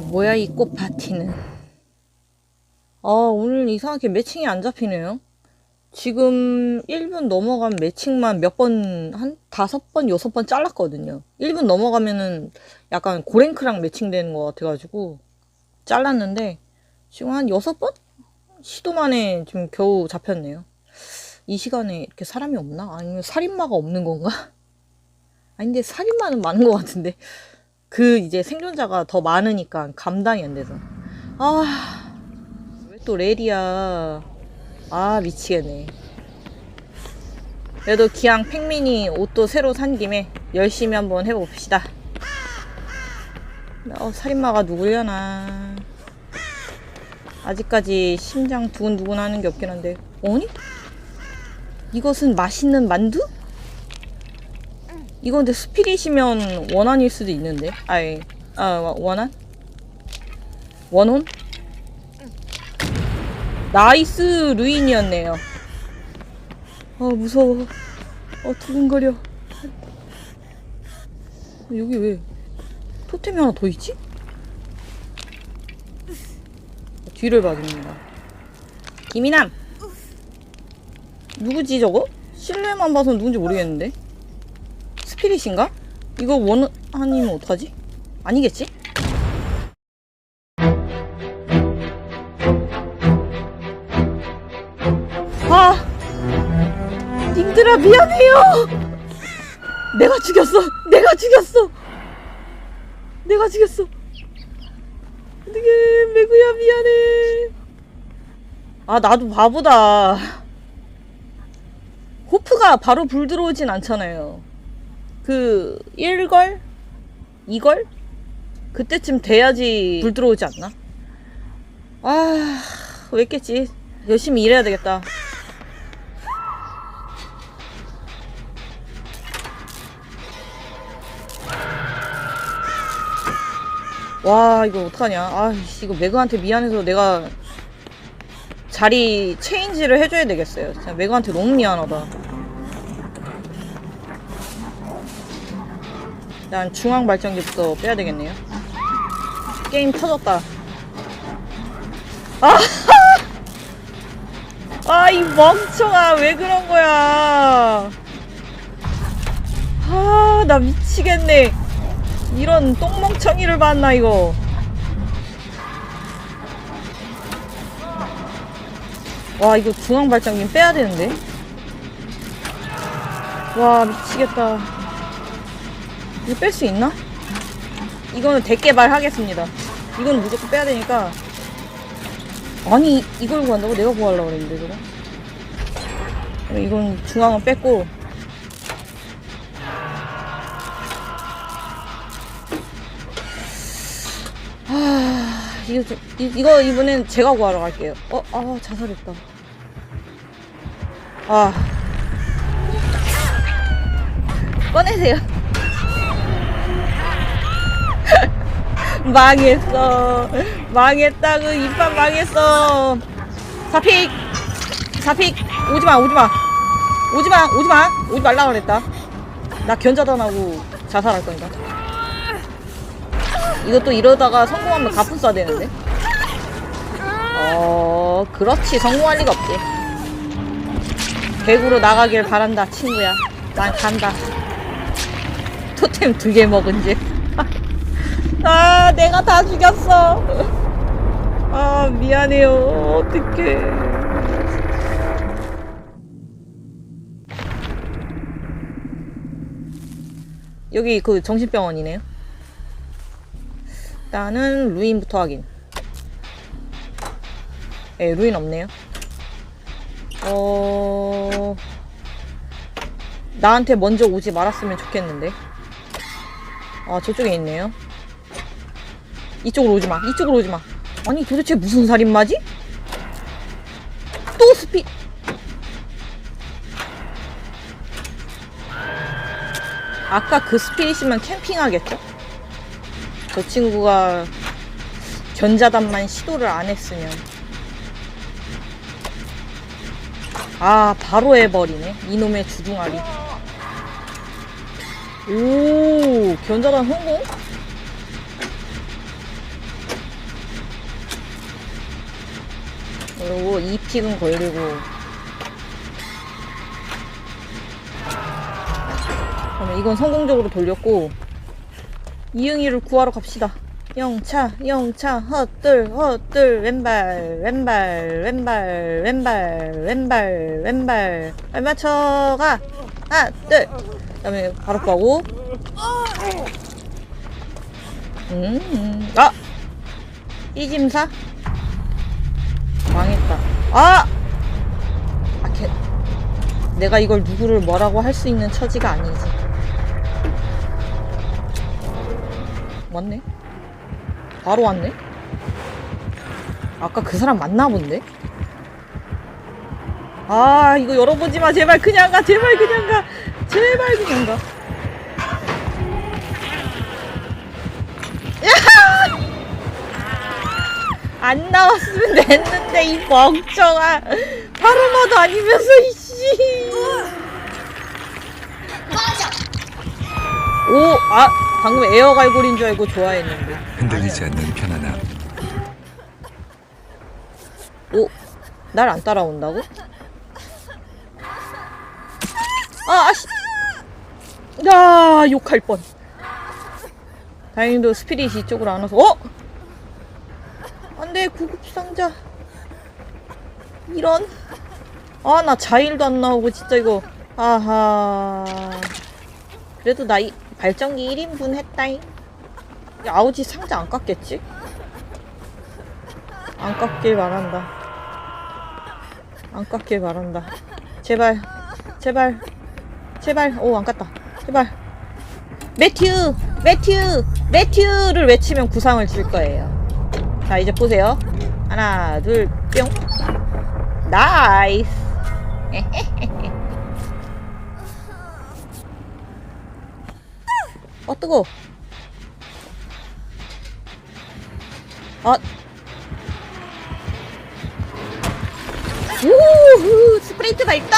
아, 뭐야, 이 꽃 파티는. 아, 오늘 이상하게 매칭이 안 잡히네요. 지금 1분 넘어가면 매칭만 몇 번, 한 다섯 번, 여섯 번 잘랐거든요. 1분 넘어가면은 약간 고랭크랑 매칭되는 것 같아가지고 잘랐는데 지금 한 여섯 번? 시도 만에 지금 겨우 잡혔네요. 이 시간에 이렇게 사람이 없나? 아니면 살인마가 없는 건가? 아니, 근데 살인마는 많은 것 같은데. 그 이제 생존자가 더 많으니까 감당이 안 돼서. 아, 왜 또 레리야. 아, 미치겠네. 그래도 기왕 팽민이 옷도 새로 산 김에 열심히 한번 해봅시다. 어, 살인마가 누구려나. 아직까지 심장 두근두근 하는 게 없긴 한데. 아니? 이것은 맛있는 만두? 이건 근데 스피릿이면 원한일 수도 있는데. 아이, 아, 원한? 원혼? 나이스 루인이었네요. 아, 무서워. 어, 두근거려. 여기 왜 토템이 하나 더 있지? 뒤를 봐줍니다. 김이남! 누구지 저거? 실루엣만 봐서 누군지 모르겠는데. 스피릿인가? 이거 원한이면 어떡하지? 아니겠지? 아! 닝들아 미안해요! 내가 죽였어! 내가 죽였어! 내가 죽였어! 어떡해 매구야 미안해 아 나도 바보다 호프가 바로 불 들어오진 않잖아요 그 1걸? 2걸? 그때쯤 돼야지 불 들어오지 않나? 아, 왜 있겠지? 열심히 일해야 되겠다. 와, 이거 어떡하냐. 아, 씨, 이거 매그한테 미안해서 내가 자리 체인지를 해줘야 되겠어요. 진짜 매그한테 너무 미안하다. 일단 중앙 발전기부터 빼야 되겠네요. 게임 터졌다. 아, 아, 이 멍청아, 왜 그런 거야. 아, 나 미치겠네. 이런 똥멍청이를 봤나, 이거. 와, 이거 중앙 발전기 빼야 되는데. 와, 미치겠다. 이거 뺄 수 있나? 이거는 대개발 하겠습니다. 이건 무조건 빼야 되니까. 아니, 이걸 구한다고? 내가 구하려고 그랬는데, 저거. 이건 중앙은 뺐고. 하, 이거, 좀- 이, 이거 이번엔 제가 구하러 갈게요. 어, 아, 자살했다. 아. 꺼내세요. 망했어. 망했다고 이판 망했어. 사픽. 사픽. 오지 마 오지 마. 오지 마 오지 마. 오지 말라 그랬다. 나 견자단하고 자살할 거니까. 이것도 이러다가 성공하면 가품 써야 되는데. 어 그렇지 성공할 리가 없지. 대구로 나가길 바란다 친구야. 난 간다. 토템 두 개 먹은 지. 아, 내가 다 죽였어. 아, 미안해요. 어떡해. 여기 그 정신병원이네요. 일단은 루인부터 확인. 예, 루인 없네요. 어, 나한테 먼저 오지 말았으면 좋겠는데. 아, 저쪽에 있네요. 이쪽으로 오지 마. 이쪽으로 오지 마. 아니 도대체 무슨 살인마지? 또 스피. 아까 그 스피릿이면 캠핑하겠죠? 저 친구가 견자단만 시도를 안 했으면. 아, 바로 해버리네. 이놈의 주둥아리. 오, 견자단 성공? 그리고 2픽은 걸리고. 이건 성공적으로 돌렸고, 이응이를 구하러 갑시다. 영차, 영차, 헛들, 헛들, 왼발, 왼발, 왼발, 왼발, 왼발, 왼발, 왼 맞춰가 하나, 둘. 그 다음에 바로 가고. 음, 음, 아! 이짐사? 아! 아, 개. 내가 이걸 누구를 뭐라고 할 수 있는 처지가 아니지. 왔네? 바로 왔네? 아까 그 사람 맞나 본데? 아, 이거 열어보지 마. 제발 그냥 가. 제발 그냥 가. 제발 그냥 가. 안 나왔으면 됐는데 이 멍청아 바로마도 아니면서 이씨 오아 방금 에어 갈고리인 줄 알고 좋아했는데 흔들리지 않는 편안함. 오날 안 따라온다고? 아 아씨 야 욕할 뻔 다행히도 스피릿이 이쪽으로 안 와서 어? 안돼 구급상자. 이런? 아 나 자일도 안 나오고 진짜 이거. 아하. 그래도 나 이 발전기 1인분 했다잉. 야, 아우지 상자 안 깎겠지? 안 깎길 바란다. 안 깎길 바란다. 제발 제발 제발. 오 안 깠다. 제발. 매튜 매튜 매튜를 외치면 구상을 줄 거예요 자 이제 보세요. 하나 둘뿅. 나이스. 어 뜨거 아 우후 스프린트 발동.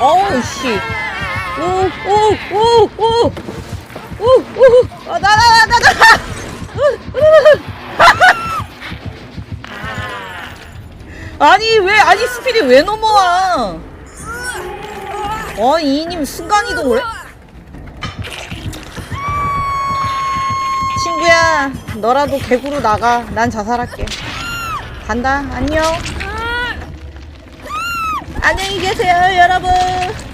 어우 씨. 오오오오 아! 아니, 왜, 아니, 스피릿 왜 넘어와? 어, 이님 순간이동을 해? 친구야, 너라도 개구로 나가. 난 자살할게. 간다. 안녕. 안녕히 계세요, 여러분.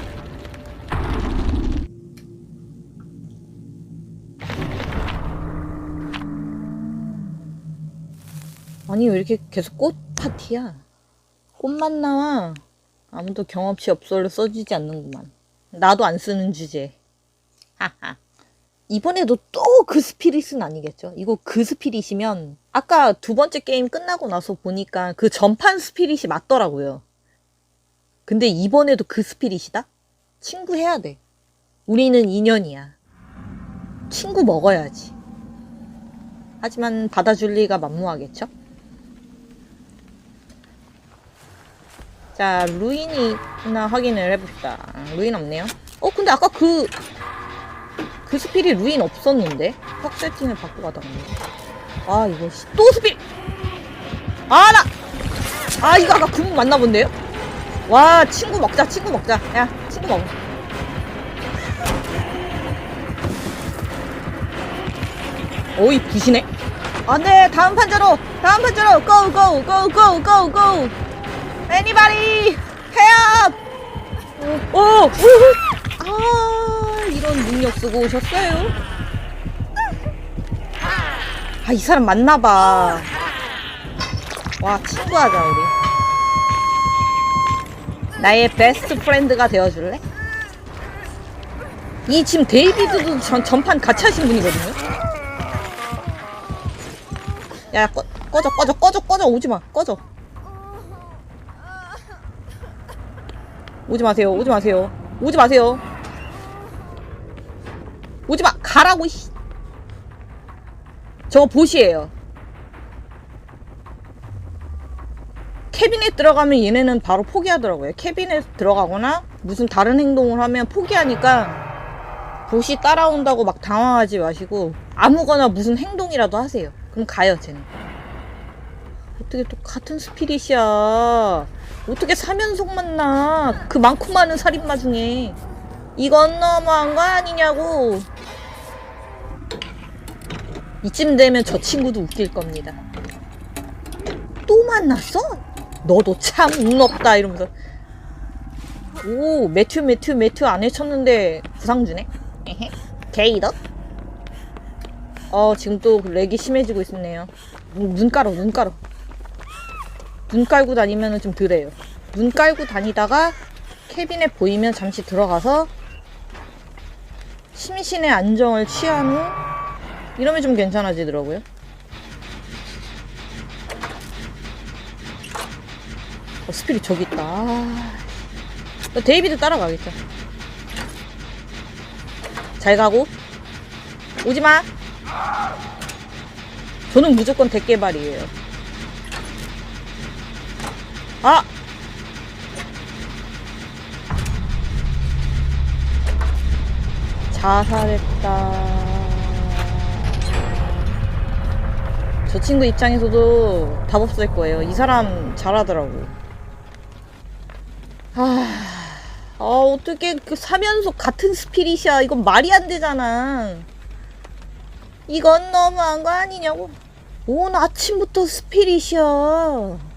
아니 왜 이렇게 계속 꽃 파티야? 꽃만 나와. 아무도 경험치 업소를 써주지 않는구만. 나도 안 쓰는 주제. 하하. 이번에도 또 그 스피릿은 아니겠죠? 이거 그 스피릿이면 아까 두 번째 게임 끝나고 나서 보니까 그 전판 스피릿이 맞더라고요. 근데 이번에도 그 스피릿이다? 친구 해야 돼. 우리는 인연이야. 친구 먹어야지. 하지만 받아줄 리가 만무하겠죠? 자, 루인이 있나 확인을 해봅시다. 루인 없네요. 어, 근데 아까 그, 그 스피릿 루인 없었는데? 턱 세팅을 받고 가다가. 아, 이거, 씨, 또 스피릿! 아, 나! 아, 이거 아까 그분 맞나 본데요? 와, 친구 먹자, 친구 먹자. 야, 친구 먹어. 오이, 부시네? 안 돼, 다음 판자로! 다음 판자로! 고, 고, 고, 고, 고, 고! Anybody help! 오, 오. 아, 이런 능력 쓰고 오셨어요? 아, 이 사람 맞나봐. 와, 친구하자, 우리. 나의 베스트 프렌드가 되어줄래? 이 지금 데이비드도 전, 전판 같이 하신 분이거든요? 야, 꺼, 꺼져, 꺼져, 꺼져, 꺼져, 오지 마, 꺼져. 오지 마세요. 오지 마세요. 오지 마세요. 오지 마. 가라고. 씨. 저거 보시예요. 캐비넷 들어가면 얘네는 바로 포기하더라고요. 캐비넷 들어가거나 무슨 다른 행동을 하면 포기하니까 보시 따라온다고 막 당황하지 마시고 아무거나 무슨 행동이라도 하세요. 그럼 가요, 쟤는. 어떻게 또 같은 스피릿이야. 어떻게 사면속 만 나. 그 많고 많은 살인마 중에. 이건 너무한 거 아니냐고. 이쯤 되면 저 친구도 웃길 겁니다. 또 만났어? 너도 참 운 없다 이러면서 오 매튜 매튜 매튜 안 해쳤는데 부상 주네 에헤 게이더 어 지금 또 렉이 심해지고 있네요 음, 눈 깔어 눈 깔어 눈 깔고 다니면 좀 덜해요 눈 깔고 다니다가 캐빈에 보이면 잠시 들어가서 심신의 안정을 취한 후 이러면 좀 괜찮아지더라고요 어, 스피릿 저기 있다. 아. 어, 데이비드 따라가겠죠. 잘 가고. 오지 마. 저는 무조건 대개발이에요. 아! 자살했다. 저 친구 입장에서도 답 없을 거예요. 이 사람 잘하더라고. 아, 아 어떻게 그 사면속 같은 스피릿이야. 이건 말이 안 되잖아. 이건 너무한 거 아니냐고. 온 아침부터 스피릿이야.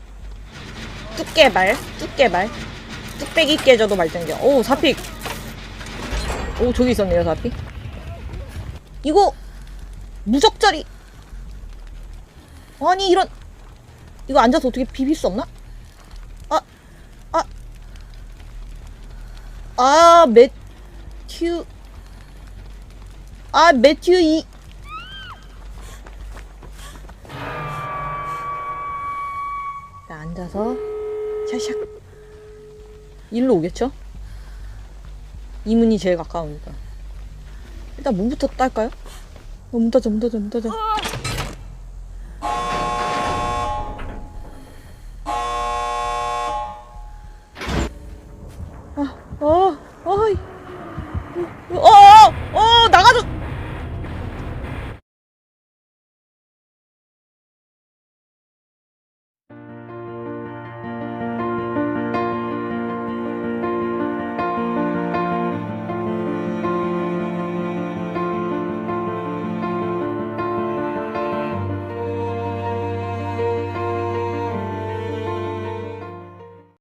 뚝개발, 뚝개발. 뚝배기 깨져도 말등겨. 오, 사픽. 오, 저기 있었네요, 사픽. 이거, 무적자리. 아니, 이런. 이거 앉아서 어떻게 비빌 수 없나? 아, 아. 아, 매튜. 아, 매튜 이. 자, 앉아서 샤샥. 일로 오겠죠? 이 문이 제일 가까우니까. 일단 문부터 딸까요? 어, 문 닫아, 문 닫아, 문 닫아.